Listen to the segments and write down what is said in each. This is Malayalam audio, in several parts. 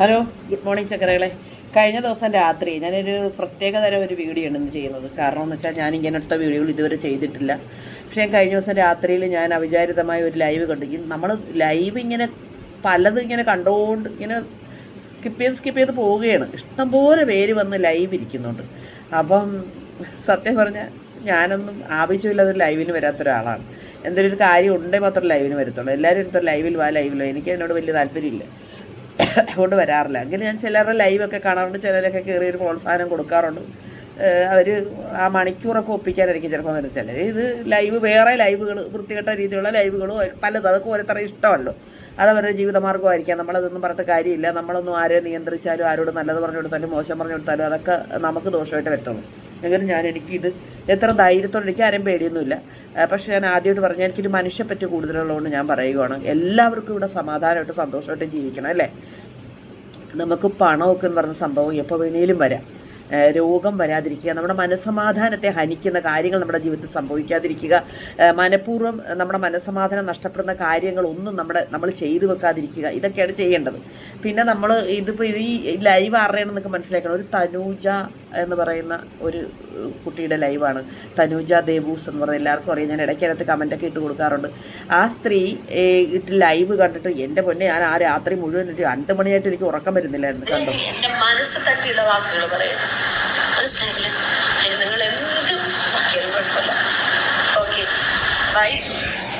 Hello good morning ചക്കരകളെ. കഴിഞ്ഞ ദിവസം രാത്രി ഞാനൊരു പ്രത്യേക തരം ഒരു വീഡിയോ ആണ് ഇന്ന് ചെയ്യുന്നത്. കാരണം എന്ന് വെച്ചാൽ ഞാൻ ഇങ്ങനത്തെ വീഡിയോകൾ ഇതുവരെ ചെയ്തിട്ടില്ല. പക്ഷേ കഴിഞ്ഞ ദിവസം രാത്രിയിൽ ഞാൻ അവിചാരിതമായ ഒരു ലൈവ് കണ്ടു. നമ്മൾ ലൈവ് ഇങ്ങനെ പലതും ഇങ്ങനെ കണ്ടുകൊണ്ട് ഇങ്ങനെ സ്കിപ്പ് ചെയ്ത് സ്കിപ്പ് ചെയ്ത് പോവുകയാണ്. ഇഷ്ടംപോലെ പേര് വന്ന് ലൈവ് ഇരിക്കുന്നുണ്ട്. അപ്പം സത്യം പറഞ്ഞാൽ ഞാനൊന്നും ആവശ്യമില്ലാതെ ലൈവിന് വരാത്ത ഒരാളാണ്. എന്തെങ്കിലും ഒരു കാര്യം ഉണ്ടെങ്കിൽ മാത്രം ലൈവിന് വരത്തുള്ളൂ. എല്ലാവരും എടുത്ത ലൈവിൽ വാ ലൈവിലോ എനിക്ക് അതിനോട് വലിയ താല്പര്യമില്ല. കൊണ്ട് വരാറില്ല എങ്കിലും ഞാൻ ചിലരുടെ ലൈവൊക്കെ കാണാറുണ്ട്. ചിലരൊക്കെ കയറി ഒരു പ്രോത്സാഹനം കൊടുക്കാറുണ്ട്. അവർ ആ മണിക്കൂറൊക്കെ ഒപ്പിക്കാനായിരിക്കും ചിലപ്പോൾ വരുന്നത്. ചിലർ ഇത് ലൈവ് വേറെ ലൈവുകൾ വൃത്തികെട്ട രീതിയിലുള്ള ലൈവുകളും പലതും അതൊക്കെ ഓരോരുത്തരുടെ ഇഷ്ടമല്ലോ അതവരുടെ ജീവിതമാർഗമായിരിക്കാം നമ്മളതൊന്നും പറഞ്ഞിട്ട് കാര്യമില്ല. നമ്മളൊന്നും ആരെ നിയന്ത്രിച്ചാലും ആരോട് നല്ലത് പറഞ്ഞു കൊടുത്താലും മോശം പറഞ്ഞു കൊടുത്താലും അതൊക്കെ നമുക്ക് ദോഷമായിട്ട് വരത്തുള്ളൂ. എങ്കിലും ഞാൻ എനിക്കിത് എത്ര ധൈര്യത്തോടെ എനിക്ക് ആരും പേടിയൊന്നുമില്ല. പക്ഷേ ഞാൻ ആദ്യമായിട്ട് പറഞ്ഞാൽ എനിക്കൊരു മനുഷ്യപ്പറ്റ് കൂടുതലുള്ളതുകൊണ്ട് ഞാൻ പറയുകയാണ്. എല്ലാവർക്കും ഇവിടെ സമാധാനമായിട്ട് സന്തോഷമായിട്ട് ജീവിക്കണം അല്ലേ? നമുക്ക് പണമൊക്കെ എന്ന് പറഞ്ഞ സംഭവം എപ്പോൾ വേണേലും വരാം. രോഗം വരാതിരിക്കുക നമ്മുടെ മനസ്സമാധാനത്തെ ഹനിക്കുന്ന കാര്യങ്ങൾ നമ്മുടെ ജീവിതത്തിൽ സംഭവിക്കാതിരിക്കുക മനഃപൂർവം നമ്മുടെ മനസ്സമാധാനം നഷ്ടപ്പെടുന്ന കാര്യങ്ങളൊന്നും നമ്മുടെ നമ്മൾ ചെയ്തു വെക്കാതിരിക്കുക ഇതൊക്കെയാണ് ചെയ്യേണ്ടത്. പിന്നെ നമ്മൾ ഇതിപ്പോൾ ഈ ലൈവ് അറിയണമെന്നൊക്കെ മനസ്സിലാക്കണം. ഒരു തനൂജ എന്ന് പറയുന്ന ഒരു കുട്ടിയുടെ ലൈവാണ് തനൂജ ദേവൂസ് എന്ന് പറയുന്ന എല്ലാവർക്കും അറിയാം. ഞാൻ ഇടയ്ക്കകത്ത് കമന്റൊക്കെ ഇട്ട് കൊടുക്കാറുണ്ട്. ആ സ്ത്രീ ഇട്ട് ലൈവ് കണ്ടിട്ട് എന്റെ പൊന്നെ ഞാൻ ആ രാത്രി മുഴുവൻ ഒരു രണ്ട് മണിയായിട്ട് എനിക്ക് ഉറക്കം വരുന്നില്ലായിരുന്നു കണ്ടു മനസ്സ് തട്ടിയുള്ള വാക്കുകൾ പറയും അതിന് നിങ്ങൾ ബൈ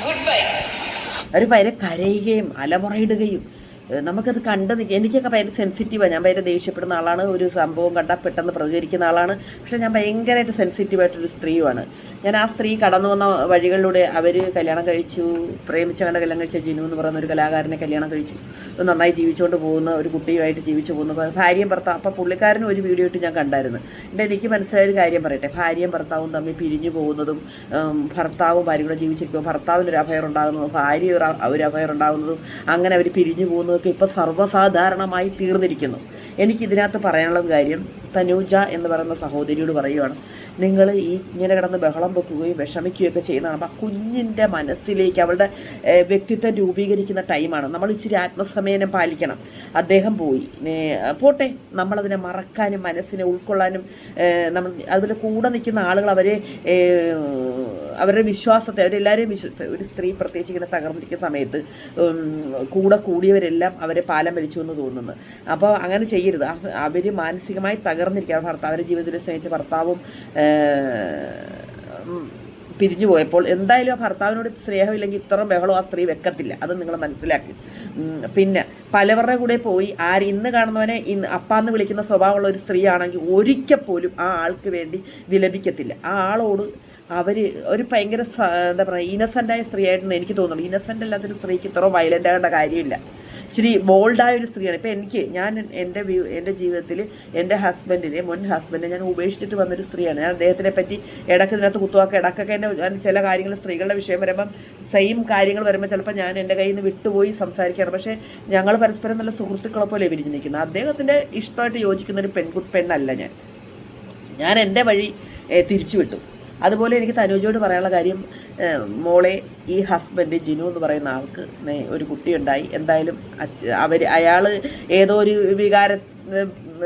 ഗുഡ് ബൈ ഭയങ്കര കരയുകയും അലമുറയിടുകയും നമുക്കത് കണ്ട് എനിക്കൊക്കെ ഭയങ്കര സെൻസിറ്റീവാണ് ഞാൻ ഭയങ്കര ദേഷ്യപ്പെടുന്ന ആളാണ്. ഒരു സംഭവം കണ്ടാൽ പെട്ടെന്ന് പ്രതികരിക്കുന്ന ആളാണ്. പക്ഷെ ഞാൻ ഭയങ്കരമായിട്ട് സെൻസിറ്റീവായിട്ടൊരു സ്ത്രീയുമാണ്. ഞാൻ ആ സ്ത്രീ കടന്നു വന്ന വഴികളിലൂടെ അവർ കല്യാണം കഴിച്ചു. പ്രേമിച്ച കണ്ട കല്യാണം കഴിച്ച ജിനു എന്ന് പറയുന്ന ഒരു കലാകാരനെ കല്യാണം കഴിച്ചു. നന്നായി ജീവിച്ചുകൊണ്ട് പോകുന്ന ഒരു കുട്ടിയുമായിട്ട് ജീവിച്ചു പോകുന്നു ഭാര്യയും ഭർത്താവ്. അപ്പോൾ പുള്ളിക്കാരനും ഒരു വീഡിയോ ഇട്ട് ഞാൻ കണ്ടായിരുന്നു. എന്റെ എനിക്ക് മനസ്സിലായ ഒരു കാര്യം പറയട്ടെ. ഭാര്യയും ഭർത്താവും തമ്മിൽ പിരിഞ്ഞു പോകുന്നതും ഭർത്താവും ഭാര്യ കൂടെ ജീവിച്ചിരിക്കുമ്പോൾ ഭർത്താവിനൊരു അഫയർ ഉണ്ടാകുന്നതും ഭാര്യ ഒരു അഫയർ ഉണ്ടാകുന്നതും അങ്ങനെ അവർ പിരിഞ്ഞു പോകുന്നതൊക്കെ ഇപ്പോൾ സർവസാധാരണമായി തീർന്നിരിക്കുന്നു. എനിക്കിതിനകത്ത് പറയാനുള്ള കാര്യം തനൂജ എന്ന് പറയുന്ന സഹോദരിയോട് പറയുകയാണ് നിങ്ങൾ ഈ ഇങ്ങനെ കിടന്ന് ബഹളം വെക്കുകയും വിഷമിക്കുകയൊക്കെ ചെയ്യുന്നതാണ് അപ്പോൾ ആ കുഞ്ഞിന്റെ മനസ്സിലേക്ക് അവളുടെ വ്യക്തിത്വം രൂപീകരിക്കുന്ന ടൈമാണ് നമ്മൾ ഇച്ചിരി ആത്മസമയനം പാലിക്കണം. അദ്ദേഹം പോയി. പോട്ടെ നമ്മളതിനെ മറക്കാനും മനസ്സിനെ ഉൾക്കൊള്ളാനും നമ്മൾ അതുപോലെ കൂടെ നിൽക്കുന്ന ആളുകൾ അവരെ അവരുടെ വിശ്വാസത്തെ അവരെല്ലാവരെയും വിശ്വ ഒരു സ്ത്രീ പ്രത്യേകിച്ച് ഇങ്ങനെ തകർന്നിരിക്കുന്ന സമയത്ത് കൂടെ കൂടിയവരെല്ലാം അവരെ പാലം വലിച്ചു എന്ന് തോന്നുന്നു. അപ്പോൾ അങ്ങനെ ചെയ്യരുത്. അവർ മാനസികമായി തകർന്നിരിക്കുക ഭർത്താവ് ഭർത്താവിന്റെ ജീവിതത്തിൽ സ്നേഹിച്ച ഭർത്താവും പിരിഞ്ഞു പോയപ്പോൾ എന്തായാലും ആ ഭർത്താവിനോട് സ്നേഹമില്ലെങ്കിൽ ഇത്രയും ബഹളം ആ സ്ത്രീ വെക്കത്തില്ല. അത് നിങ്ങൾ മനസ്സിലാക്കി. പിന്നെ പലവരുടെ കൂടെ പോയി ആര് ഇന്ന് കാണുന്നവനെ ഇന്ന് അപ്പാന്ന് വിളിക്കുന്ന സ്വഭാവമുള്ള ഒരു സ്ത്രീയാണെങ്കിൽ ഒരിക്കൽ പോലും ആ ആൾക്ക് വേണ്ടി വിലപിക്കത്തില്ല. ആ ആളോട് അവർ ഒരു ഭയങ്കര എന്താ പറയുക ഇന്നസെന്റായ സ്ത്രീയായിട്ടെന്ന് എനിക്ക് തോന്നുന്നു ഇന്നസെന്റ് അല്ലാത്തൊരു സ്ത്രീക്ക് ഇത്ര വയലന്റ് ആകേണ്ട കാര്യമില്ല. ഇച്ചിരി ബോൾഡായ ഒരു സ്ത്രീയാണ്. ഇപ്പം എനിക്ക് ഞാൻ എന്റെ വ്യൂ എന്റെ ജീവിതത്തിൽ എന്റെ ഹസ്ബൻഡിനെ മുൻ ഹസ്ബൻഡിനെ ഞാൻ ഉപേക്ഷിച്ചിട്ട് വന്നൊരു സ്ത്രീയാണ്. ഞാൻ അദ്ദേഹത്തിനെ പറ്റി ഇടയ്ക്ക് ഇതിനകത്ത് കുത്തുവാക്ക ഇടക്കൊക്കെ എന്റെ ചില കാര്യങ്ങൾ സ്ത്രീകളുടെ വിഷയം വരുമ്പം സെയിം കാര്യങ്ങൾ വരുമ്പോൾ ചിലപ്പോൾ ഞാൻ എന്റെ കയ്യിൽ നിന്ന് വിട്ടുപോയി സംസാരിക്കാറ്. പക്ഷേ ഞങ്ങൾ പരസ്പരം നല്ല സുഹൃത്തുക്കളെ പോലെ വിരിഞ്ഞു നിൽക്കുന്നത് അദ്ദേഹത്തിന്റെ ഇഷ്ടമായിട്ട് യോജിക്കുന്ന ഒരു പെൺകു പെണ്ണല്ല ഞാൻ. ഞാൻ എന്റെ വഴി തിരിച്ചു വിട്ടു അതുപോലെ എനിക്ക് തനുജോട് പറയാനുള്ള കാര്യം മോളെ ഈ ഹസ്ബൻഡ് ജിനു എന്ന് പറയുന്ന ആൾക്ക് ഒരു കുട്ടിയുണ്ടായി. എന്തായാലും അവർ അയാൾ ഏതോ ഒരു വികാര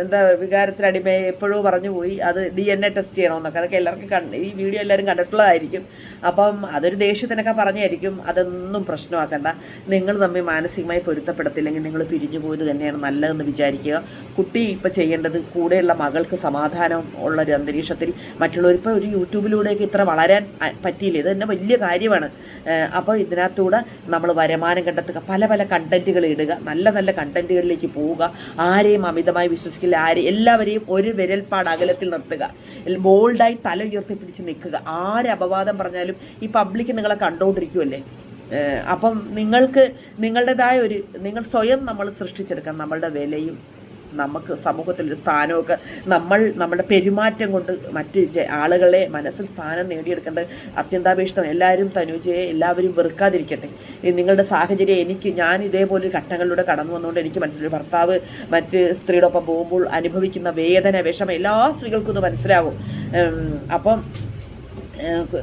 എന്താ വികാരത്തിനടിമയെ എപ്പോഴും പറഞ്ഞു പോയി. അത് ഡി എൻ എ ടെസ്റ്റ് ചെയ്യണമെന്നൊക്കെ. അതൊക്കെ എല്ലാവർക്കും കണ്ട് ഈ വീഡിയോ എല്ലാവരും കണ്ടിട്ടുള്ളതായിരിക്കും. അപ്പം അതൊരു ദേഷ്യത്തിനൊക്കെ പറഞ്ഞായിരിക്കും. അതൊന്നും പ്രശ്നമാക്കണ്ട. നിങ്ങൾ തമ്മിൽ മാനസികമായി പൊരുത്തപ്പെടത്തില്ലെങ്കിൽ നിങ്ങൾ പിരിഞ്ഞു പോയത് തന്നെയാണ് നല്ലതെന്ന് വിചാരിക്കുക. കുട്ടി ഇപ്പം ചെയ്യേണ്ടത് കൂടെയുള്ള മകൾക്ക് സമാധാനം ഉള്ള ഒരു അന്തരീക്ഷത്തിൽ മറ്റുള്ളവർ ഇപ്പോൾ ഒരു യൂട്യൂബിലൂടെയൊക്കെ ഇത്ര വളരാൻ പറ്റിയില്ല? ഇത് തന്നെ വലിയ കാര്യമാണ്. അപ്പോൾ ഇതിനകത്തൂടെ നമ്മൾ വരുമാനം കണ്ടെത്തുക പല പല കണ്ടന്റുകൾ ഇടുക നല്ല നല്ല കണ്ടന്റുകളിലേക്ക് പോവുക ആരെയും അമിതമായി വിശ്വസിക്കില്ല ആര് എല്ലാവരെയും ഒരു വിരൽപ്പാട് അകലത്തിൽ നിർത്തുക. ബോൾഡായി തല ഉയർത്തി പിടിച്ച് നിൽക്കുക. ആര് അപവാദം പറഞ്ഞാലും ഈ പബ്ലിക് നിങ്ങളെ കണ്ടുകൊണ്ടിരിക്കുമല്ലേ അപ്പം നിങ്ങൾക്ക് നിങ്ങളുടേതായ ഒരു നിങ്ങൾ സ്വയം നമ്മൾ സൃഷ്ടിച്ചെടുക്കണം നമ്മളുടെ വിലയും നമുക്ക് സമൂഹത്തിലൊരു സ്ഥാനമൊക്കെ നമ്മൾ നമ്മുടെ പെരുമാറ്റം കൊണ്ട് മറ്റ് ആളുകളെ മനസ്സിൽ സ്ഥാനം നേടിയെടുക്കേണ്ടത് അത്യന്താപേക്ഷിതമാണ്. എല്ലാവരും തനുജയെ എല്ലാവരും വെറുക്കാതിരിക്കട്ടെ. നിങ്ങളുടെ സാഹചര്യം എനിക്ക് ഞാൻ ഇതേപോലെ ഘട്ടങ്ങളിലൂടെ കടന്നു വന്നുകൊണ്ട് എനിക്ക് മനസ്സിലൊരു ഭർത്താവ് മറ്റ് സ്ത്രീയുടെ ഒപ്പം പോകുമ്പോൾ അനുഭവിക്കുന്ന വേദന വിഷമം എല്ലാ സ്ത്രീകൾക്കും ഇത് മനസ്സിലാകും അപ്പം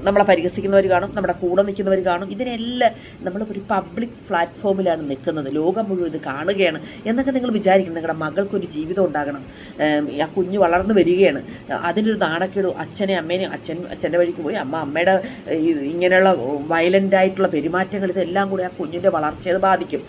നമ്മളെ പരിഹസിക്കുന്നവർ കാണും നമ്മുടെ കൂടെ നിൽക്കുന്നവർ കാണും. ഇതിനെല്ലാം നമ്മൾ ഒരു പബ്ലിക് പ്ലാറ്റ്ഫോമിലാണ് നിൽക്കുന്നത്. ലോകം മുഴുവൻ ഇത് കാണുകയാണ് എന്നൊക്കെ നിങ്ങൾ വിചാരിക്കണം. നിങ്ങളുടെ മകൾക്കൊരു ജീവിതം ഉണ്ടാകണം. ആ കുഞ്ഞ് വളർന്നു വരികയാണ്. അതിനൊരു നാണക്കേട് അച്ഛനെ അമ്മേനെ അച്ഛൻ അച്ഛന്റെ വഴിക്ക് പോയി. അമ്മ അമ്മയുടെ ഇങ്ങനെയുള്ള വയലന്റ് ആയിട്ടുള്ള പെരുമാറ്റങ്ങൾ ഇതെല്ലാം കൂടി ആ കുഞ്ഞിന്റെ വളർച്ചയെ ബാധിക്കും.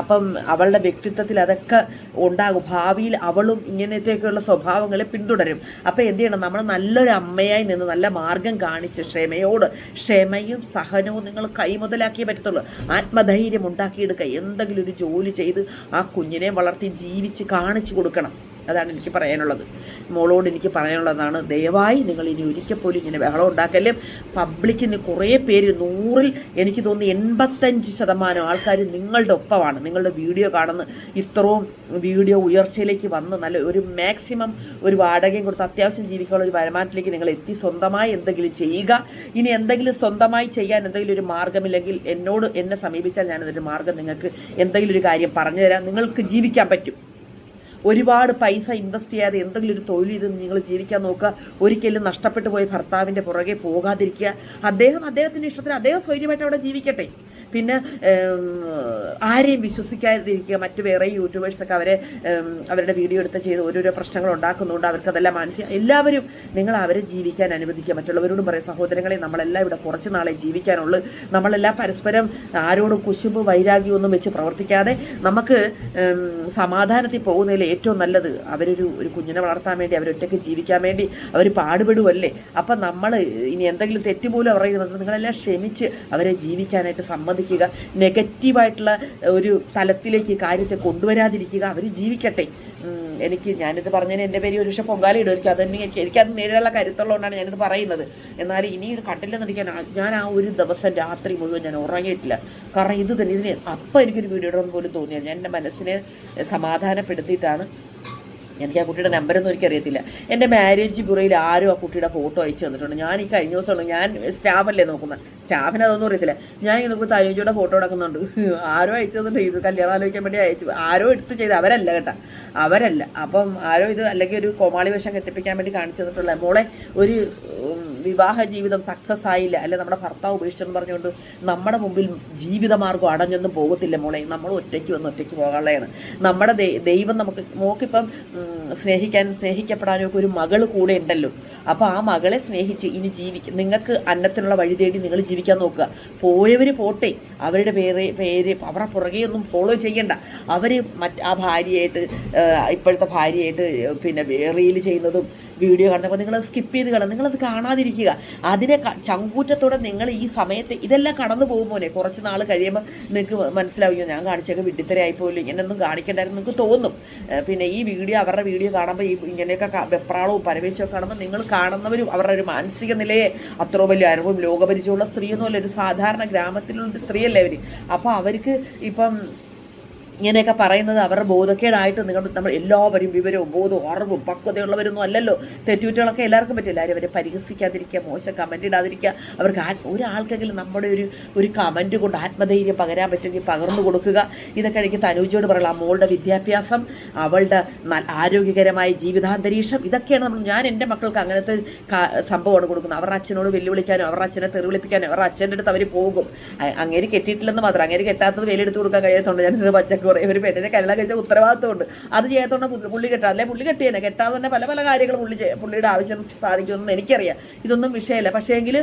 അപ്പം അവളുടെ വ്യക്തിത്വത്തിൽ അതൊക്കെ ഉണ്ടാകും. ഭാവിയിൽ അവളും ഇങ്ങനത്തെയൊക്കെയുള്ള സ്വഭാവങ്ങളെ പിന്തുടരും. അപ്പോൾ എന്ത് ചെയ്യണം? നമ്മൾ നല്ലൊരു അമ്മയായി നിന്ന് നല്ല മാർഗം കാണിച്ച് ക്ഷമയോട് ക്ഷമയും സഹനവും നിങ്ങൾ കൈമുതലാക്കിയേ പറ്റത്തുള്ളൂ. ആത്മധൈര്യം ഉണ്ടാക്കിയെടുക്കുക. എന്തെങ്കിലും ഒരു ജോലി ചെയ്ത് ആ കുഞ്ഞിനെ വളർത്തി ജീവിച്ച് കാണിച്ചു കൊടുക്കണം. അതാണ് എനിക്ക് പറയാനുള്ളത്. മോളോട് എനിക്ക് പറയാനുള്ളതാണ് ദയവായി നിങ്ങൾ ഇനി ഒരിക്കൽ പോലും ഇങ്ങനെ ബഹളം ഉണ്ടാക്കല്ലേ. പബ്ലിക്കിന് കുറേ പേര് നൂറിൽ എനിക്ക് തോന്നുന്നു എൺപത്തഞ്ച് ശതമാനം ആൾക്കാർ നിങ്ങളുടെ ഒപ്പമാണ്. നിങ്ങളുടെ വീഡിയോ കാണുന്ന ഇത്രയും വീഡിയോ ഉയർച്ചയിലേക്ക് വന്ന് നല്ല ഒരു മാക്സിമം ഒരു വാടകയും കൊടുത്ത് അത്യാവശ്യം ജീവിക്കാനുള്ള ഒരു വരുമാനത്തിലേക്ക് നിങ്ങൾ എത്തി. സ്വന്തമായി എന്തെങ്കിലും ചെയ്യുക. ഇനി എന്തെങ്കിലും സ്വന്തമായി ചെയ്യാൻ എന്തെങ്കിലും ഒരു മാർഗമില്ലെങ്കിൽ എന്നോട് എന്നെ സമീപിച്ചാൽ ഞാനതൊരു മാർഗം നിങ്ങൾക്ക് എന്തെങ്കിലും ഒരു കാര്യം പറഞ്ഞു തരാം. നിങ്ങൾക്ക് ജീവിക്കാൻ പറ്റും. ഒരുപാട് പൈസ ഇൻവെസ്റ്റ് ചെയ്യാതെ എന്തെങ്കിലും ഒരു തൊഴിൽ ചെയ്ത് നിങ്ങൾ ജീവിക്കാൻ നോക്കുക. ഒരിക്കലും നഷ്ടപ്പെട്ടു പോയ ഭർത്താവിന്റെ പുറകെ പോകാതിരിക്കുക. അദ്ദേഹം അദ്ദേഹത്തിന്റെ ഇഷ്ടത്തിന് അദ്ദേഹം സ്വൈര്യമായിട്ട് അവിടെ ജീവിക്കട്ടെ. പിന്നെ ആരെയും വിശ്വസിക്കാതിരിക്കുക മറ്റ് വേറെ യൂട്യൂബേഴ്സൊക്കെ അവരെ അവരുടെ വീഡിയോ എടുത്ത് ചെയ്ത് ഓരോരോ പ്രശ്നങ്ങൾ ഉണ്ടാക്കുന്നുണ്ട്. അവർക്കതെല്ലാം മാനസിക എല്ലാവരും നിങ്ങൾ അവരെ ജീവിക്കാൻ അനുവദിക്കുക. മറ്റുള്ളവരോടും പറയും സഹോദരങ്ങളെ നമ്മളെല്ലാം ഇവിടെ കുറച്ച് നാളെ ജീവിക്കാനുള്ളൂ. നമ്മളെല്ലാം പരസ്പരം ആരോടും കുശുമ്പ് വൈരാഗ്യമൊന്നും വെച്ച് പ്രവർത്തിക്കാതെ നമുക്ക് സമാധാനത്തിൽ പോകുന്നതിൽ ഏറ്റവും നല്ലത് അവരൊരു ഒരു കുഞ്ഞിനെ വളർത്താൻ വേണ്ടി അവരൊറ്റയ്ക്ക് ജീവിക്കാൻ വേണ്ടി അവർ പാടുപെടുമല്ലേ അപ്പം നമ്മൾ ഇനി എന്തെങ്കിലും തെറ്റുപോലും പോലും പറയുന്നത് നിങ്ങളെല്ലാം ക്ഷമിച്ച് അവരെ ജീവിക്കാനായിട്ട് സമ്മതിക്കുക നെഗറ്റീവായിട്ടുള്ള ഒരു തലത്തിലേക്ക് കാര്യത്തെ കൊണ്ടുവരാതിരിക്കുക. അവർ ജീവിക്കട്ടെ. എനിക്ക് ഞാനിത് പറഞ്ഞതിന് എന്റെ പേര് ഒരു പക്ഷേ പൊങ്കാല ഇടുമായിരിക്കും. അതെന്നെ എനിക്ക് എനിക്കത് നേരിടാനുള്ള കരുത്തുള്ളതുകൊണ്ടാണ് ഞാനിത് പറയുന്നത്. എന്നാൽ ഇനി ഇത് കണ്ടില്ലെന്നിരിക്കാൻ ഞാൻ ആ ഒരു ദിവസം രാത്രി മുഴുവൻ ഞാൻ ഉറങ്ങിയിട്ടില്ല. കാരണം ഇത് തന്നെ ഇതിന് അപ്പം എനിക്കൊരു വീഡിയോ പോലും തോന്നിയത് ഞാൻ എന്റെ മനസ്സിനെ സമാധാനപ്പെടുത്തിയിട്ടാണ് എനിക്ക് ആ കുട്ടിയുടെ നമ്പരൊന്നും എനിക്കറിയത്തില്ല എന്റെ മാരേജ് ബ്യൂറോയിൽ ആരും ആ കുട്ടിയുടെ ഫോട്ടോ അയച്ചു തന്നിട്ടുണ്ട്. ഞാൻ ഈ കഴിഞ്ഞ ദിവസമാണ് ഞാൻ സ്റ്റാഫല്ലേ നോക്കുന്നത്? സ്റ്റാഫിന് അതൊന്നും അറിയത്തില്ല. ഞാൻ ഈ നോക്കുമ്പോൾ തനുജയുടെ ഫോട്ടോ എടുക്കുന്നുണ്ട്. ആരോ അയച്ചു തന്നിട്ടുണ്ട്. ഇത് കല്യാണം ആലോചിക്കാൻ വേണ്ടി അയച്ചു. ആരോ എടുത്ത് ചെയ്ത്. അവരല്ല കേട്ടോ. അവരല്ല. അപ്പം ആരോ ഇത് അല്ലെങ്കിൽ ഒരു കോമാളി വേഷം കെട്ടിപ്പിക്കാൻ വേണ്ടി കാണിച്ചു തന്നിട്ടുള്ള മോളെ ഒരു വിവാഹ ജീവിതം സക്സസ് ആയില്ല. അല്ലെ നമ്മുടെ ഭർത്താവ് ഉപേക്ഷിച്ചെന്ന് പറഞ്ഞുകൊണ്ട് നമ്മുടെ മുമ്പിൽ ജീവിതമാർഗം അടഞ്ഞൊന്നും പോകത്തില്ല മോളെ. നമ്മൾ ഒറ്റയ്ക്ക് വന്ന് ഒറ്റയ്ക്ക് പോകാനുള്ളതാണ്. നമ്മുടെ ദൈവം നമുക്ക് മോക്കിപ്പം ഉം, സ്നേഹിക്കാനും സ്നേഹിക്കപ്പെടാനും ഒക്കെ ഒരു മകൾ കൂടെ ഉണ്ടല്ലോ. അപ്പോൾ ആ മകളെ സ്നേഹിച്ച് ഇനി ജീവിക്ക നിങ്ങൾക്ക് അന്നത്തിനുള്ള വഴി തേടി നിങ്ങൾ ജീവിക്കാൻ നോക്കുക. പോയവർ പോട്ടെ. അവരുടെ പേര് പേര് അവരുടെ പുറകെ ഒന്നും ഫോളോ ചെയ്യണ്ട. അവർ മറ്റ് ആ ഭാര്യയായിട്ട് ഇപ്പോഴത്തെ ഭാര്യയായിട്ട് പിന്നെ റീൽ ചെയ്യുന്നതും വീഡിയോ കാണുന്നത്. അപ്പോൾ നിങ്ങൾ സ്കിപ്പ് ചെയ്ത് കാണുക. നിങ്ങളത് കാണാതിരിക്കുക. അതിനെ ചങ്കൂറ്റത്തോടെ നിങ്ങൾ ഈ സമയത്ത് ഇതെല്ലാം കടന്നു പോകുമ്പോനെ കുറച്ച് നാൾ കഴിയുമ്പോൾ നിങ്ങൾക്ക് മനസ്സിലാവുകയോ ഞാൻ കാണിച്ചൊക്കെ വിഡിത്തരായിപ്പോയില്ലോ ഇങ്ങനെയൊന്നും കാണിക്കണ്ടായിരുന്നു നിങ്ങൾക്ക് തോന്നും. പിന്നെ ഈ വീഡിയോ അവരുടെ വീഡിയോ കാണുമ്പോൾ ഈ ഇങ്ങനെയൊക്കെ വെപ്രാളവും പരവേശവും കാണുമ്പോൾ നിങ്ങൾ കാണുന്നവരും അവരുടെ ഒരു മാനസിക നിലയെ അത്ര വലിയ അറിവും ലോകപരിചയമുള്ള സ്ത്രീയൊന്നുമല്ല. ഒരു സാധാരണ ഗ്രാമത്തിലുള്ള സ്ത്രീയല്ലേ അവർ അപ്പോൾ അവർക്ക് ഇപ്പം ഇങ്ങനെയൊക്കെ പറയുന്നത് അവരുടെ ബോധക്കേടായിട്ട് നിങ്ങൾ നമ്മൾ എല്ലാവരും വിവരവും ബോധവും അറിവും പക്വതയുള്ളവരൊന്നും അല്ലല്ലോ. തെറ്റുറ്റുകളൊക്കെ എല്ലാവർക്കും പറ്റില്ല. ആരും അവരെ പരിഹസിക്കാതിരിക്കുക മോശം കമന്റ് ഇടാതിരിക്കുക. അവർക്ക് ഒരാൾക്കെങ്കിലും നമ്മുടെ ഒരു ഒരു കമന്റ് കൊണ്ട് ആത്മധൈര്യം പകരാൻ പറ്റുമെങ്കിൽ പകർന്നു കൊടുക്കുക. ഇതൊക്കെ എനിക്ക് തനൂജയോട് പറയാം ആ മോളുടെ വിദ്യാഭ്യാസം അവളുടെ ആരോഗ്യകരമായ ജീവിതാന്തരീക്ഷം ഇതൊക്കെയാണ് നമ്മൾ ഞാൻ എന്റെ മക്കൾക്ക് അങ്ങനത്തെ സംഭവമാണ് കൊടുക്കുന്നത്. അവരുടെ അച്ഛനോട് വെല്ലുവിളിക്കാനും അവരുടെ അച്ഛനെ തെറിവിളിപ്പിക്കാനും അവരുടെ അച്ഛന്റെ അടുത്ത് അവർ പോകും. അങ്ങനെ കെട്ടിയിട്ടില്ലെന്ന് മാത്രം അങ്ങനെ കെട്ടാത്തത് വെയിലെടുത്ത് കൊടുക്കാൻ കഴിയാത്തതുകൊണ്ട് ഞാനിത് പച്ചക്ക് പറയും. ഒരു പെണ്ണിനെ കല്യാണം കഴിച്ച ഉത്തരവാദിത്തമുണ്ട് അത് ചെയ്യാത്തതുകൊണ്ട് പുള്ളി- കെട്ടാ. അല്ലെ പുള്ളി കെട്ടിയേനെ കെട്ടാതെ തന്നെ പല പല കാര്യങ്ങൾ പുള്ളി പുള്ളിയുടെ ആവശ്യം സാധിക്കുമെന്ന് എനിക്കറിയാം. ഇതൊന്നും വിഷയമല്ല. പക്ഷേ എങ്കിൽ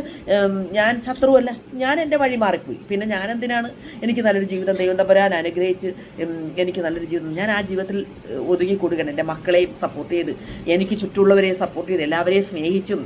ഞാൻ ശത്രുവല്ല. ഞാൻ എന്റെ വഴി മാറിപ്പോയി. പിന്നെ ഞാൻ എന്തിനാണ് എനിക്ക് നല്ലൊരു ജീവിതം ദൈവം തമ്പരാൻ അനുഗ്രഹിച്ച് എനിക്ക് നല്ലൊരു ജീവിതം ഞാൻ ആ ജീവിതത്തിൽ ഒതുങ്ങി കൊടുക്കണം എന്റെ മക്കളെയും സപ്പോർട്ട് ചെയ്ത് എനിക്ക് ചുറ്റുമുള്ളവരെയും സപ്പോർട്ട് ചെയ്ത് എല്ലാവരെയും സ്നേഹിച്ചും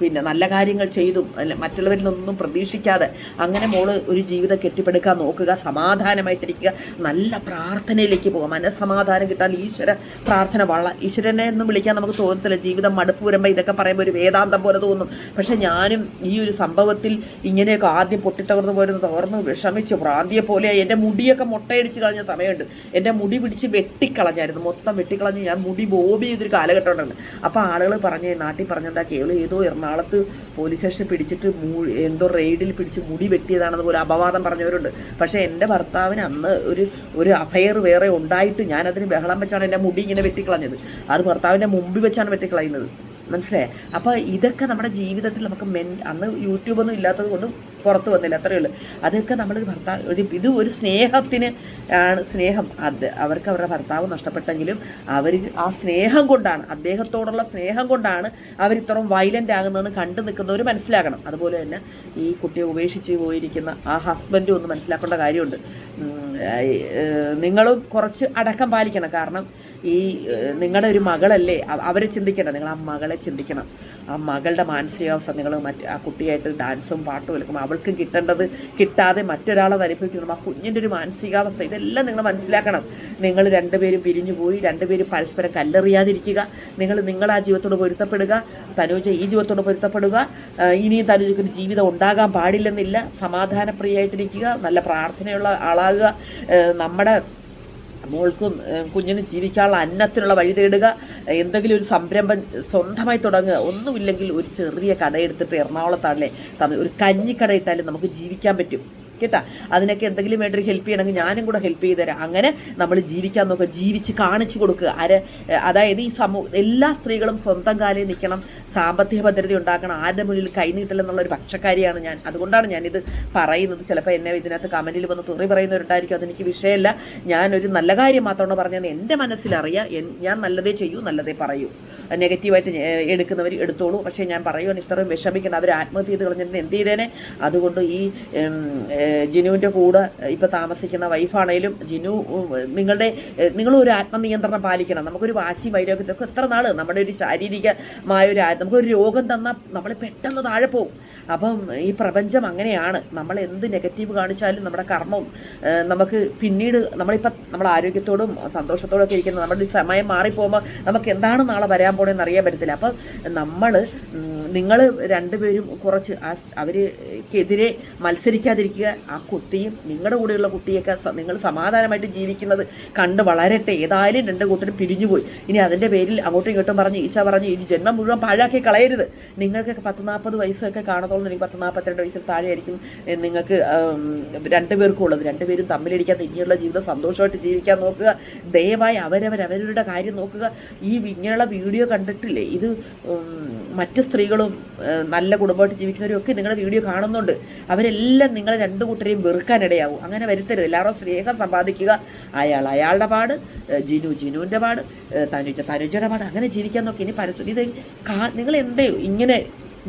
പിന്നെ നല്ല കാര്യങ്ങൾ ചെയ്തും മറ്റുള്ളവരിൽ നിന്നൊന്നും പ്രതീക്ഷിക്കാതെ അങ്ങനെ മോൾ ഒരു ജീവിതം കെട്ടിപ്പടുക്കാൻ നോക്കുക സമാധാനമായിട്ടിരിക്കുക നല്ല പ്രാർത്ഥനയിലേക്ക് പോകാം. മനസ്സമാധാനം കിട്ടാൻ ഈശ്വര പ്രാർത്ഥന വള ഈശ്വരനെ ഒന്നും വിളിക്കാൻ നമുക്ക് തോന്നത്തില്ല. ജീവിതം മടുപ്പ് വരുമ്പോൾ ഇതൊക്കെ പറയുമ്പോൾ ഒരു വേദാന്തം പോലെ തോന്നും. പക്ഷെ ഞാനും ഈ ഒരു സംഭവത്തിൽ ഇങ്ങനെയൊക്കെ ആദ്യം പൊട്ടിത്തകർന്നു പോരുന്ന തകർന്ന് വിഷമിച്ചു. പ്രാന്തിയെ പോലെ എന്റെ മുടിയൊക്കെ മുട്ടയടിച്ച് കളഞ്ഞ സമയമുണ്ട്. എന്റെ മുടി പിടിച്ച് വെട്ടിക്കളഞ്ഞായിരുന്നു. മൊത്തം വെട്ടിക്കളഞ്ഞ് ഞാൻ മുടി ബോബി ചെയ്തൊരു കാലഘട്ടം ഉണ്ടായിരുന്നു അപ്പോൾ ആളുകൾ പറഞ്ഞു നാട്ടിൽ പറഞ്ഞുണ്ടാക്കി കേവലം ഏതോ എറണാകുളത്ത് പോലീസ് സ്റ്റേഷനിൽ പിടിച്ചിട്ട് എന്തോ റെയ്ഡിൽ പിടിച്ച് മുടി വെട്ടിയതാണെന്ന് പോലെ അപവാദം പറഞ്ഞവരുണ്ട്. പക്ഷേ എന്റെ ഭർത്താവിന് അന്ന് ഒരു ഒരു അഫയർ വേറെ ഉണ്ടായിട്ട് ഞാനതിന് ബഹളം വെച്ചാണ് എന്റെ മുടി ഇങ്ങനെ വെട്ടിക്കളഞ്ഞത്. അത് ഭർത്താവിന്റെ മുമ്പിൽ വെച്ചാണ് വെട്ടിക്കളയുന്നത്. മനസ്സിലായേ? അപ്പോൾ ഇതൊക്കെ നമ്മുടെ ജീവിതത്തിൽ നമുക്ക് മെൻ അന്ന് യൂട്യൂബൊന്നും ഇല്ലാത്തത് കൊണ്ട് പുറത്ത് വന്നില്ല അത്രയേ ഉള്ളൂ. അതൊക്കെ നമ്മളൊരു ഭർത്താവ് ഒരു ഇത് ഒരു സ്നേഹത്തിന് ആണ് സ്നേഹം. അത് അവർക്ക് അവരുടെ ഭർത്താവ് നഷ്ടപ്പെട്ടെങ്കിലും അവർ ആ സ്നേഹം കൊണ്ടാണ് അദ്ദേഹത്തോടുള്ള സ്നേഹം കൊണ്ടാണ് അവർ ഇത്രയും വയലന്റ് ആകുന്നതെന്ന് കണ്ടു നിൽക്കുന്നവർ മനസ്സിലാക്കണം. അതുപോലെ തന്നെ ഈ കുട്ടിയെ ഉപേക്ഷിച്ച് പോയിരിക്കുന്ന ആ ഹസ്ബൻഡും ഒന്ന് മനസ്സിലാക്കേണ്ട കാര്യമുണ്ട്. നിങ്ങളും കുറച്ച് അടക്കം പാലിക്കണം. കാരണം ഈ നിങ്ങളുടെ ഒരു മകളല്ലേ അവരെ ചിന്തിക്കണം നിങ്ങൾ ആ മകളെ ചിന്തിക്കണം. ആ മകളുടെ മാനസികാവസ്ഥ നിങ്ങൾ മറ്റ് ആ കുട്ടിയായിട്ട് ഡാൻസും പാട്ടും എടുക്കുമ്പോൾ അവൾക്കും കിട്ടേണ്ടത് കിട്ടാതെ മറ്റൊരാളെ ധരിപ്പിക്കുന്നു. ആ കുഞ്ഞിന്റെ ഒരു മാനസികാവസ്ഥ ഇതെല്ലാം നിങ്ങൾ മനസ്സിലാക്കണം. നിങ്ങൾ രണ്ടുപേരും പിരിഞ്ഞു പോയി രണ്ടുപേരും പരസ്പരം കല്ലെറിയാതിരിക്കുക. നിങ്ങൾ നിങ്ങൾ ആ ജീവിതത്തോട് പൊരുത്തപ്പെടുക. തനൂജ ഈ ജീവിതത്തോട് പൊരുത്തപ്പെടുക. ഇനിയും തനൂജയ്ക്ക് ഒരു ജീവിതം ഉണ്ടാകാൻ പാടില്ലെന്നില്ല. സമാധാനപ്രിയായിട്ടിരിക്കുക. നല്ല പ്രാർത്ഥനയുള്ള ആളാകുക. നമ്മുടെ മോൾക്കും കുഞ്ഞിനും ജീവിക്കാനുള്ള അന്നത്തിനുള്ള വഴി തേടുക എന്തെങ്കിലും ഒരു സംരംഭം സ്വന്തമായി തുടങ്ങുക. ഒന്നുമില്ലെങ്കിൽ ഒരു ചെറിയ കടയെടുത്തിട്ട് എറണാകുളത്താണല്ലേ ഒരു കഞ്ഞിക്കട ഇട്ടാലും നമുക്ക് ജീവിക്കാൻ പറ്റും. കേട്ടാ? അതിനൊക്കെ എന്തെങ്കിലും വേണ്ടി ഹെൽപ്പ് ചെയ്യണമെങ്കിൽ ഞാനും കൂടെ ഹെൽപ്പ് ചെയ്ത് തരാം. അങ്ങനെ നമ്മൾ ജീവിക്കാൻ നോക്കുക ജീവിച്ച് കാണിച്ചു കൊടുക്കുക. ആര് അതായത് ഈ സമൂഹ എല്ലാ സ്ത്രീകളും സ്വന്തം കാലിൽ നിൽക്കണം സാമ്പത്തിക ഭദ്രത ഉണ്ടാക്കണം ആരുടെ മുന്നിൽ കൈനീട്ടില്ലെന്നുള്ള ഒരു പക്ഷക്കാരിയാണ് ഞാൻ. അതുകൊണ്ടാണ് ഞാനിത് പറയുന്നത്. ചിലപ്പോൾ എന്നെ ഇതിനകത്ത് കമന്റിൽ വന്ന് തുറി പറയുന്നവരുണ്ടായിരിക്കും. അതെനിക്ക് വിഷയമല്ല. ഞാനൊരു നല്ല കാര്യം മാത്രമാണ് പറഞ്ഞത്. എന്റെ മനസ്സിലറിയാം. ഞാൻ നല്ലതേ ചെയ്യൂ നല്ലതേ പറയൂ. നെഗറ്റീവായിട്ട് എടുക്കുന്നവർ എടുത്തോളൂ. പക്ഷേ ഞാൻ പറയുവാണ് ഇത്രയും വിഷമിക്കേണ്ട. അവർ ആത്മഹത്യ ചെയ്ത് കളഞ്ഞിട്ട് എന്ത് ചെയ്തേനെ? അതുകൊണ്ട് ഈ ജിനുവിന്റെ കൂടെ ഇപ്പോൾ താമസിക്കുന്ന വൈഫാണേലും ജിനു നിങ്ങളുടെ നിങ്ങളൊരു ആത്മനിയന്ത്രണം പാലിക്കണം. നമുക്കൊരു വാശി വൈരോഗ്യത്തൊക്കെ എത്ര നാൾ നമ്മുടെ ഒരു ശാരീരികമായ ഒരു നമുക്കൊരു രോഗം തന്നാൽ നമ്മൾ പെട്ടെന്ന് താഴെ പോകും അപ്പം ഈ പ്രപഞ്ചം അങ്ങനെയാണ്. നമ്മൾ എന്ത് നെഗറ്റീവ് കാണിച്ചാലും നമ്മുടെ കർമ്മം നമുക്ക് പിന്നീട് നമ്മളിപ്പം നമ്മുടെ ആരോഗ്യത്തോടും സന്തോഷത്തോടും ഒക്കെ ഇരിക്കുന്നത് നമ്മുടെ സമയം മാറിപ്പോകുമ്പോൾ നമുക്ക് എന്താണ് നാളെ വരാൻ പോണെന്ന് അറിയാൻ പറ്റത്തില്ല. അപ്പം നമ്മൾ നിങ്ങൾ രണ്ടുപേരും കുറച്ച് അവർക്കെതിരെ മത്സരിക്കാതിരിക്കുക ആ കുട്ടിയും നിങ്ങളുടെ കൂടെയുള്ള കുട്ടിയൊക്കെ നിങ്ങൾ സമാധാനമായിട്ട് ജീവിക്കുന്നത് കണ്ട് വളരട്ടെ. ഏതായാലും രണ്ട് കൂട്ടരും പിരിഞ്ഞുപോയി. ഇനി അതിന്റെ പേരിൽ അങ്ങോട്ടും ഇങ്ങോട്ടും പറഞ്ഞ് ഈശ പറഞ്ഞ് ഇനി ജന്മം മുഴുവൻ പാഴാക്കി കളയരുത്. നിങ്ങൾക്കൊക്കെ പത്ത് നാൽപ്പത് വയസ്സൊക്കെ കാണത്തോളം എനിക്ക് പത്ത് നാൽപ്പത്തിരണ്ട് വയസ്സിൽ താഴെയായിരിക്കും. നിങ്ങൾക്ക് രണ്ട് രണ്ടുപേർക്കും ഉള്ളത്. രണ്ടുപേരും തമ്മിലടിക്കാതെ ഇനിയുള്ള ജീവിതം സന്തോഷമായിട്ട് ജീവിക്കാൻ നോക്കുക. ദയവായി അവരവർ അവരവരുടെ കാര്യം നോക്കുക. ഈ ഇങ്ങനെയുള്ള വീഡിയോ കണ്ടിട്ടില്ലേ? ഇത് മറ്റ് സ്ത്രീകളും നല്ല കുടുംബമായിട്ട് ജീവിക്കുന്നവരും ഒക്കെ നിങ്ങളുടെ വീഡിയോ കാണുന്നുണ്ട്. അവരെല്ലാം നിങ്ങളെ രണ്ടു കൂട്ടരെയും വെറുക്കാനിടയാവും. അങ്ങനെ വരുത്തരുത്. എല്ലാവരും സ്നേഹം സമ്പാദിക്കുക. അയാൾ അയാളുടെ പാട് ജിനു ജിനുവിന്റെ പാട് തനുജ തനുജയുടെ പാട്. അങ്ങനെ ജീവിക്കാൻ നോക്കി. ഇനി പരസ്പരം ഇത് നിങ്ങൾ എന്തേ ഇങ്ങനെ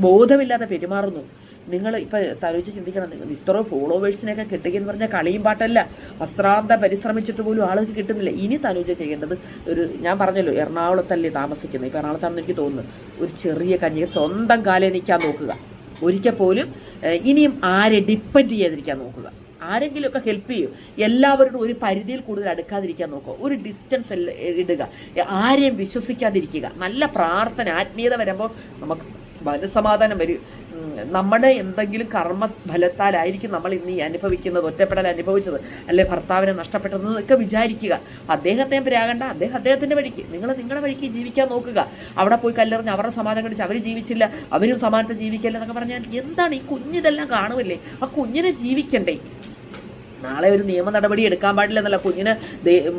ബോധമില്ലാതെ പെരുമാറുന്നു? നിങ്ങൾ ഇപ്പം തലോചിച്ച് ചിന്തിക്കണം. നിങ്ങൾ ഇത്ര ഫോളോവേഴ്സിനെയൊക്കെ കിട്ടുകയെന്ന് പറഞ്ഞാൽ കളിയും പാട്ടല്ല. അശ്രാന്ത പരിശ്രമിച്ചിട്ട് പോലും ആളുകൾക്ക് കിട്ടുന്നില്ല. ഇനി തലോച്ച ചെയ്യേണ്ടത് ഒരു ഞാൻ പറഞ്ഞല്ലോ എറണാകുളത്തല്ലേ താമസിക്കുന്നത്. ഇപ്പം എറണാകുളത്താണെന്ന് എനിക്ക് തോന്നുന്നു. ഒരു ചെറിയ കഞ്ഞി സ്വന്തം കാലേ നിൽക്കാൻ നോക്കുക. ഒരിക്കൽ പോലും ഇനിയും ആരെ ഡിപ്പെൻഡ് ചെയ്യാതിരിക്കാൻ നോക്കുക. ആരെങ്കിലുമൊക്കെ ഹെൽപ്പ് ചെയ്യും. എല്ലാവരോടും ഒരു പരിധിയിൽ കൂടുതൽ അടുക്കാതിരിക്കാൻ നോക്കുക. ഒരു ഡിസ്റ്റൻസ് ഇടുക. ആരെയും വിശ്വസിക്കാതിരിക്കുക. നല്ല പ്രാർത്ഥന ആത്മീയത വരുമ്പോൾ നമുക്ക് മനസ്സമാധാനം വരും. നമ്മുടെ എന്തെങ്കിലും കർമ്മ ഫലത്താലായിരിക്കും നമ്മൾ ഇന്ന് ഈ അനുഭവിക്കുന്നത് ഒറ്റപ്പെടൽ അനുഭവിച്ചത്. അല്ലെ ഭർത്താവിനെ നഷ്ടപ്പെട്ടതെന്നൊക്കെ വിചാരിക്കുക. അദ്ദേഹത്തെ പ്രാകണ്ട അദ്ദേഹം അദ്ദേഹത്തിന്റെ വഴിക്ക്. നിങ്ങൾ നിങ്ങളുടെ വഴിക്ക് ജീവിക്കാൻ നോക്കുക. അവിടെ പോയി കല്ലെറിഞ്ഞ് അവരുടെ സമാധാനം കടിച്ച് അവർ ജീവിച്ചില്ല അവരും സമാനത്തെ ജീവിക്കില്ല എന്നൊക്കെ പറഞ്ഞാൽ എന്താണ് ഈ കുഞ്ഞിതെല്ലാം കാണുമല്ലേ ആ കുഞ്ഞിനെ ജീവിക്കണ്ടേ? നാളെ ഒരു നിയമ നടപടി എടുക്കാൻ പാടില്ല എന്നല്ല കുഞ്ഞിന്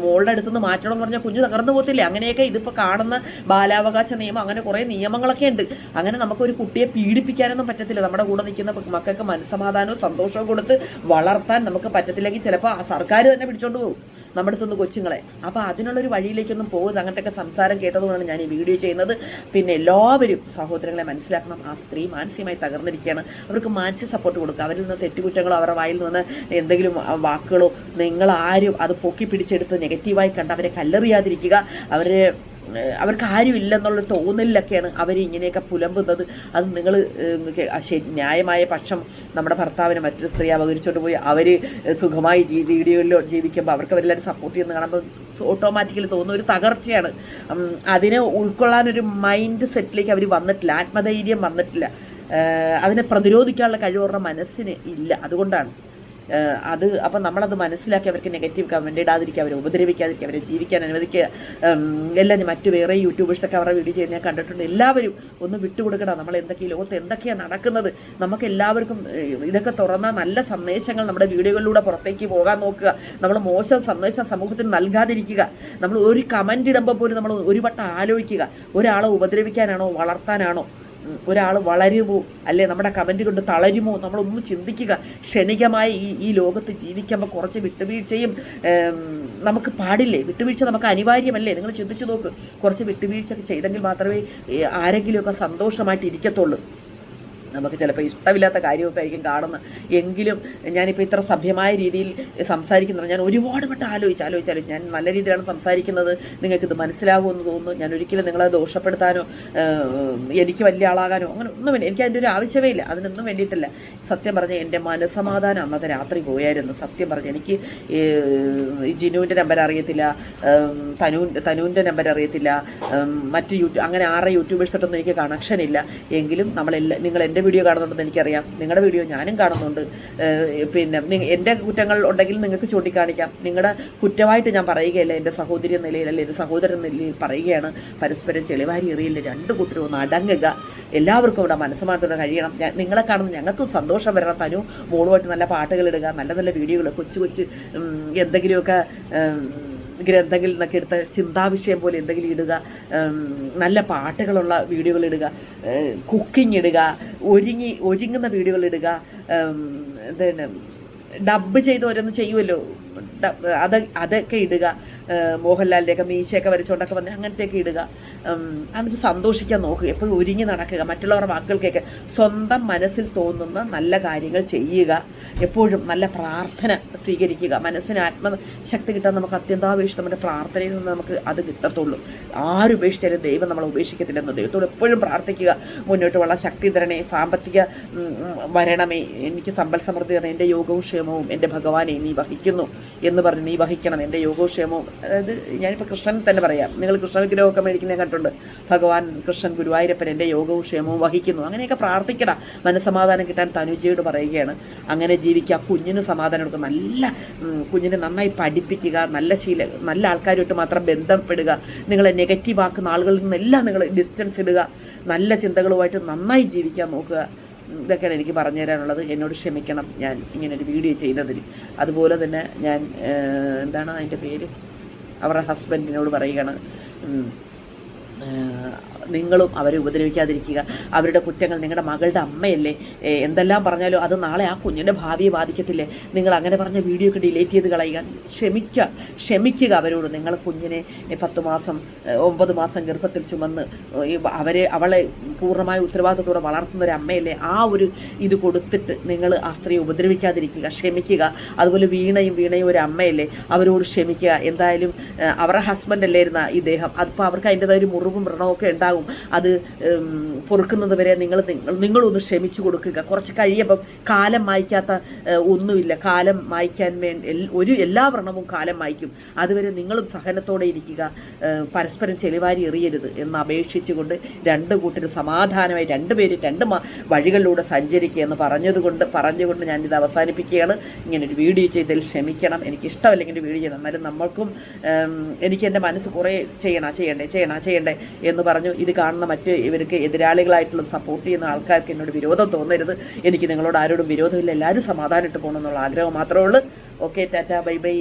മോളുടെ അടുത്തുനിന്ന് മാറ്റണം എന്ന് പറഞ്ഞാൽ കുഞ്ഞ് തകർന്നു പോകത്തില്ലേ? അങ്ങനെയൊക്കെ ഇതിപ്പോൾ കാണുന്ന ബാലാവകാശ നിയമം അങ്ങനെ കുറേ നിയമങ്ങളൊക്കെ ഉണ്ട്. അങ്ങനെ നമുക്കൊരു കുട്ടിയെ പീഡിപ്പിക്കാനൊന്നും പറ്റത്തില്ല. നമ്മുടെ കൂടെ നിൽക്കുന്ന മക്കൾക്ക് മനസ്സമാധാനവും സന്തോഷവും കൊടുത്ത് വളർത്താൻ നമുക്ക് പറ്റത്തില്ലെങ്കിൽ ചിലപ്പോൾ സർക്കാർ തന്നെ പിടിച്ചോണ്ട് പോകും. നമ്മുടെ അടുത്തുനിന്ന് കൊച്ചുങ്ങളെ. അപ്പോൾ അതിനുള്ളൊരു വഴിയിലേക്കൊന്നും പോകരുത് അങ്ങനത്തെ സംസാരം കേട്ടതുകൊണ്ടാണ് ഞാൻ ഈ വീഡിയോ ചെയ്യുന്നത്. പിന്നെ എല്ലാവരും സഹോദരങ്ങളെ മനസ്സിലാക്കണം. ആ സ്ത്രീ മാനസികമായി തകർന്നിരിക്കുകയാണ്. അവർക്ക് മാനസിക സപ്പോർട്ട് കൊടുക്കുക. അവരിൽ നിന്ന് തെറ്റുകുറ്റങ്ങളോ അവരുടെ വായിൽ നിന്ന് എന്തെങ്കിലും വാക്കുകളോ നിങ്ങൾ ആരും അത് പൊക്കി പിടിച്ചെടുത്ത് നെഗറ്റീവായി കണ്ട് അവരെ കല്ലെറിയാതിരിക്കുക. അവരെ അവർക്ക് ആരും ഇല്ലെന്നുള്ള തോന്നലിലൊക്കെയാണ് അവർ ഇങ്ങനെയൊക്കെ പുലമ്പുന്നത്. അത് നിങ്ങൾ ന്യായമായ പക്ഷം നമ്മുടെ ഭർത്താവിനെ മറ്റൊരു സ്ത്രീ അപകരിച്ചുകൊണ്ട് പോയി അവർ സുഖമായി ജീ വീഡിയോയിലോ ജീവിക്കുമ്പോൾ അവർക്ക് അവരെല്ലാവരും സപ്പോർട്ട് ചെയ്യുന്ന കാണുമ്പോൾ ഓട്ടോമാറ്റിക്കലി തോന്നുന്ന ഒരു തകർച്ചയാണ്. അതിനെ ഉൾക്കൊള്ളാനൊരു മൈൻഡ് സെറ്റിലേക്ക് അവർ വന്നിട്ടില്ല. ആത്മധൈര്യം വന്നിട്ടില്ല. അതിനെ പ്രതിരോധിക്കാനുള്ള കഴിവവരുടെ മനസ്സിന് ഇല്ല. അതുകൊണ്ടാണ്. അത് അപ്പം നമ്മളത് മനസ്സിലാക്കി അവർക്ക് നെഗറ്റീവ് കമന്റ് ഇടാതിരിക്കുക അവരെ ഉപദ്രവിക്കാതിരിക്കുക അവരെ ജീവിക്കാൻ അനുവദിക്കുക. എല്ലാം മറ്റു വേറെ യൂട്യൂബേഴ്സൊക്കെ അവരുടെ വീഡിയോ ചെയ്യുന്ന ഞാൻ കണ്ടിട്ടുണ്ട്. എല്ലാവരും ഒന്ന് വിട്ടുകൊടുക്കണം നമ്മൾ എന്തൊക്കെ ലോകത്ത് എന്തൊക്കെയാണ് നടക്കുന്നത്? നമുക്ക് എല്ലാവർക്കും ഇതൊക്കെ തുറന്ന നല്ല സന്ദേശങ്ങൾ നമ്മുടെ വീഡിയോകളിലൂടെ പുറത്തേക്ക് പോകാൻ നോക്കുക. നമ്മൾ മോശം സന്ദേശം സമൂഹത്തിന് നൽകാതിരിക്കുക. നമ്മൾ ഒരു കമന്റ് ഇടുമ്പോൾ പോലും നമ്മൾ ഒരു വട്ടം ആലോചിക്കുക. ഒരാളെ ഉപദ്രവിക്കാനാണോ വളർത്താനാണോ? ഒരാൾ വളരുമോ? അല്ലെ നമ്മുടെ കമന്റ് കൊണ്ട് തളരുമോ? നമ്മളൊന്നും ചിന്തിക്കുക. ക്ഷണികമായി ഈ ഈ ലോകത്ത് ജീവിക്കുമ്പോൾ കുറച്ച് വിട്ടുവീഴ്ചയും നമുക്ക് പാടില്ലേ? വിട്ടുവീഴ്ച നമുക്ക് അനിവാര്യമല്ലേ? നിങ്ങൾ ചിന്തിച്ചു നോക്ക്. കുറച്ച് വിട്ടുവീഴ്ച ചെയ്തെങ്കിൽ മാത്രമേ ആരെങ്കിലുമൊക്കെ സന്തോഷമായിട്ട് ഇരിക്കത്തുള്ളൂ നമുക്ക് ചിലപ്പോൾ ഇഷ്ടമില്ലാത്ത കാര്യമൊക്കെ ആയിരിക്കും കാണുന്നത് എങ്കിലും ഞാനിപ്പോൾ ഇത്ര സഭ്യമായ രീതിയിൽ സംസാരിക്കുന്നത് ഞാൻ ഒരുപാട് വട്ടം ആലോചിച്ച് ആലോചിച്ചാലും ഞാൻ നല്ല രീതിയിലാണ് സംസാരിക്കുന്നത്. നിങ്ങൾക്കിത് മനസ്സിലാകുമെന്ന് തോന്നുന്നു. ഞാൻ ഒരിക്കലും നിങ്ങളെ ദോഷപ്പെടുത്താനോ എനിക്ക് വലിയ ആളാകാനോ അങ്ങനെ ഒന്നും വേണ്ടി. എനിക്ക് അതിന്റെ ഒരു ആവശ്യമേ ഇല്ല അതിനൊന്നും വേണ്ടിയിട്ടില്ല. സത്യം പറഞ്ഞ് എന്റെ മനസ്സമാധാനം അന്നത്തെ രാത്രി പോയായിരുന്നു. സത്യം പറഞ്ഞ് എനിക്ക് ജിനുവിന്റെ നമ്പർ അറിയത്തില്ല. തനു തനുവിന്റെ നമ്പർ അറിയത്തില്ല. മറ്റ് യൂട്യൂബ് അങ്ങനെ ആറ് യൂട്യൂബേഴ്സായിട്ടൊന്നും എനിക്ക് കണക്ഷൻ ഇല്ല. എങ്കിലും നമ്മളെല്ലാം നിങ്ങൾ എന്റെ വീഡിയോ കാണുന്നുണ്ടെന്ന് എനിക്കറിയാം. നിങ്ങളുടെ വീഡിയോ ഞാനും കാണുന്നുണ്ട്. പിന്നെ എന്റെ കുറ്റങ്ങൾ ഉണ്ടെങ്കിൽ നിങ്ങൾക്ക് ചൂണ്ടിക്കാണിക്കാം. നിങ്ങളുടെ കുറ്റമായിട്ട് ഞാൻ പറയുകയല്ല എന്റെ സഹോദരി എന്ന നിലയിൽ അല്ലെ എന്റെ സഹോദരൻ നിലയിൽ പറയുകയാണ്. പരസ്പരം ചെളിവാരി എറിയില്ല രണ്ട് കൂട്ടരും ഒന്ന് അടങ്ങുക. എല്ലാവർക്കും ഇവിടെ മനസ്സുമാർത്തോടെ കഴിയണം. നിങ്ങളെ കാണുന്ന ഞങ്ങൾക്കും സന്തോഷം വരണം. തനു മോളുമായിട്ട് നല്ല പാട്ടുകൾ ഇടുക നല്ല നല്ല വീഡിയോകൾ കൊച്ചു കൊച്ചു എന്തെങ്കിലുമൊക്കെ ഗ്രന്ഥങ്ങളിൽ നിന്നൊക്കെ എടുത്ത ചിന്താവിഷയം പോലെ എന്തെങ്കിലും ഇടുക നല്ല പാട്ടുകളുള്ള വീഡിയോകൾ ഇടുക കുക്കിംഗ് ഇടുക ഒരുങ്ങി ഒരുങ്ങുന്ന വീഡിയോകൾ ഇടുക എന്താണ് ഡബ് ചെയ്ത് ഓരോന്ന് ചെയ്യുമല്ലോ അത് അതൊക്കെ ഇടുക. മോഹൻലാലിന്റെയൊക്കെ മീശയൊക്കെ വരച്ചുകൊണ്ടൊക്കെ വന്ന് അങ്ങനത്തെയൊക്കെ ഇടുക. അതിന് സന്തോഷിക്കാൻ നോക്കുക. എപ്പോഴും ഒരുങ്ങി നടക്കുക. മറ്റുള്ളവരുടെ വാക്കുകൾക്കൊക്കെ സ്വന്തം മനസ്സിൽ തോന്നുന്ന നല്ല കാര്യങ്ങൾ ചെയ്യുക. എപ്പോഴും നല്ല പ്രാർത്ഥന സ്വീകരിക്കുക. മനസ്സിന് ആത്മശക്തി കിട്ടാൻ നമുക്ക് അത്യന്താപേക്ഷിതം നമ്മുടെ പ്രാർത്ഥനയിൽ നിന്ന് നമുക്ക് അത് കിട്ടത്തുള്ളൂ. ആരുപേക്ഷിച്ചാലും ദൈവം നമ്മളെ ഉപേക്ഷിക്കത്തില്ലെന്ന് ദൈവത്തോട് എപ്പോഴും പ്രാർത്ഥിക്കുക. മുന്നോട്ട് വളരെ ശക്തി തരണേ. സാമ്പത്തിക വരണമേ. എനിക്ക് സമ്പൽ സമൃദ്ധി തരണേ എന്റെ യോഗവും ക്ഷേമവും എന്റെ ഭഗവാനെ നീ വഹിക്കുന്നു എന്ന് പറഞ്ഞ് നീ വഹിക്കണം എന്റെ യോഗോക്ഷേമവും ക്ഷേമവും അതായത് ഞാനിപ്പോൾ കൃഷ്ണൻ തന്നെ പറയാം. നിങ്ങൾ കൃഷ്ണ വിഗ്രഹമൊക്കെ മേടിക്കുന്ന കണ്ടുണ്ട് ഭഗവാൻ കൃഷ്ണൻ ഗുരുവായൂരപ്പൻ എന്റെ യോഗവും ക്ഷേമവും വഹിക്കുന്നു. അങ്ങനെയൊക്കെ പ്രാർത്ഥിക്കണം മനസ്സമാധാനം കിട്ടാൻ തനുജയോട് പറയുകയാണ്. അങ്ങനെ ജീവിക്കുക കുഞ്ഞിന് സമാധാനം കൊടുക്കുക. നല്ല കുഞ്ഞിനെ നന്നായി പഠിപ്പിക്കുക. നല്ല ശീല നല്ല ആൾക്കാരുമായിട്ട് മാത്രം ബന്ധപ്പെടുക നിങ്ങളെ നെഗറ്റീവ് ആക്കുന്ന ആളുകളിൽ നിന്നെല്ലാം നിങ്ങൾ ഡിസ്റ്റൻസ് ഇടുക. നല്ല ചിന്തകളുമായിട്ട് നന്നായി ജീവിക്കാൻ നോക്കുക. ഇതൊക്കെയാണ് എനിക്ക് പറഞ്ഞു തരാനുള്ളത്. എന്നോട് ക്ഷമിക്കണം ഞാൻ ഇങ്ങനെ ഒരു വീഡിയോ ചെയ്തതിന്. അതുപോലെ തന്നെ ഞാൻ എന്താണ് അതിന്റെ പേര്? അവരുടെ ഹസ്ബൻഡിനോട് പറയുകയാണ്. നിങ്ങളും അവരെ ഉപദ്രവിക്കാതിരിക്കുക. അവരുടെ കുറ്റങ്ങൾ നിങ്ങളുടെ മകളുടെ അമ്മയല്ലേ? എന്തെല്ലാം പറഞ്ഞാലും അത് നാളെ ആ കുഞ്ഞിന്റെ ഭാവിയെ ബാധിക്കത്തില്ലേ? നിങ്ങൾ അങ്ങനെ പറഞ്ഞ വീഡിയോ ഒക്കെ ഡിലീറ്റ് ചെയ്ത് കളയുക. ക്ഷമിക്കുക ക്ഷമിക്കുക അവരോട്. നിങ്ങൾ കുഞ്ഞിനെ പത്ത് മാസം ഒമ്പത് മാസം ഗർഭത്തിൽ ചുമന്ന് അവരെ അവളെ പൂർണമായ ഉത്തരവാദിത്തത്തോടെ വളർത്തുന്ന ഒരു അമ്മയല്ലേ? ആ ഒരു ഇത് കൊടുത്തിട്ട് നിങ്ങൾ ആ സ്ത്രീയെ ഉപദ്രവിക്കാതിരിക്കുക. ക്ഷമിക്കുക. അതുപോലെ വീണയും വീണയും ഒരു അമ്മയല്ലേ? അവരോട് ക്ഷമിക്കുക. എന്തായാലും അവരുടെ ഹസ്ബൻഡ് അല്ലായിരുന്ന ഇദ്ദേഹം. അതിപ്പോൾ അവർക്ക് അതിന്റെതായ ഒരു മുറിവും വ്രണവും ഒക്കെ ഉണ്ടാകും അത് പൊറുക്കുന്നത് വരെ നിങ്ങൾ നിങ്ങൾ നിങ്ങളൊന്ന് ക്ഷമിച്ചു കൊടുക്കുക. കുറച്ച് കഴിയുമ്പം കാലം മായ്ക്കാത്ത ഒന്നുമില്ല. കാലം മായ്ക്കാൻ വേ ഒരു എല്ലാ വ്രണവും കാലം മായ്ക്കും. അതുവരെ നിങ്ങളും സഹനത്തോടെ ഇരിക്കുക. പരസ്പരം ചെളിവാരി എറിയരുത് എന്ന് അപേക്ഷിച്ചുകൊണ്ട് രണ്ട് കൂട്ടർ സമാധാനമായി രണ്ടുപേര് രണ്ട് വഴികളിലൂടെ സഞ്ചരിക്കുക എന്ന് പറഞ്ഞതുകൊണ്ട് പറഞ്ഞുകൊണ്ട് ഞാനിത് അവസാനിപ്പിക്കുകയാണ്. ഇങ്ങനെ ഒരു വീഡിയോ ചെയ്തതിൽ ക്ഷമിക്കണം. എനിക്ക് ഇഷ്ടമല്ലെങ്കിൽ ഒരു വീഡിയോ ചെയ്ത് എന്നാലും നമ്മൾക്കും എനിക്ക് എന്റെ മനസ്സ് കുറേ ചെയ്യണ ചെയ്യണ്ടേ ചെയ്യണ ചെയ്യണ്ടേ എന്ന് പറഞ്ഞു ഇത് കാണുന്ന മറ്റ് ഇവർക്ക് എതിരാളികളായിട്ടുള്ള സപ്പോർട്ട് ചെയ്യുന്ന ആൾക്കാർക്ക് എന്നോട് വിരോധം തോന്നരുത്. എനിക്ക് നിങ്ങളോട് ആരോടും വിരോധമില്ല. എല്ലാവരും സമാധാനമായിട്ട് പോകണമെന്നുള്ള ആഗ്രഹം മാത്രമേ ഉള്ളൂ. Okay Tata bye bye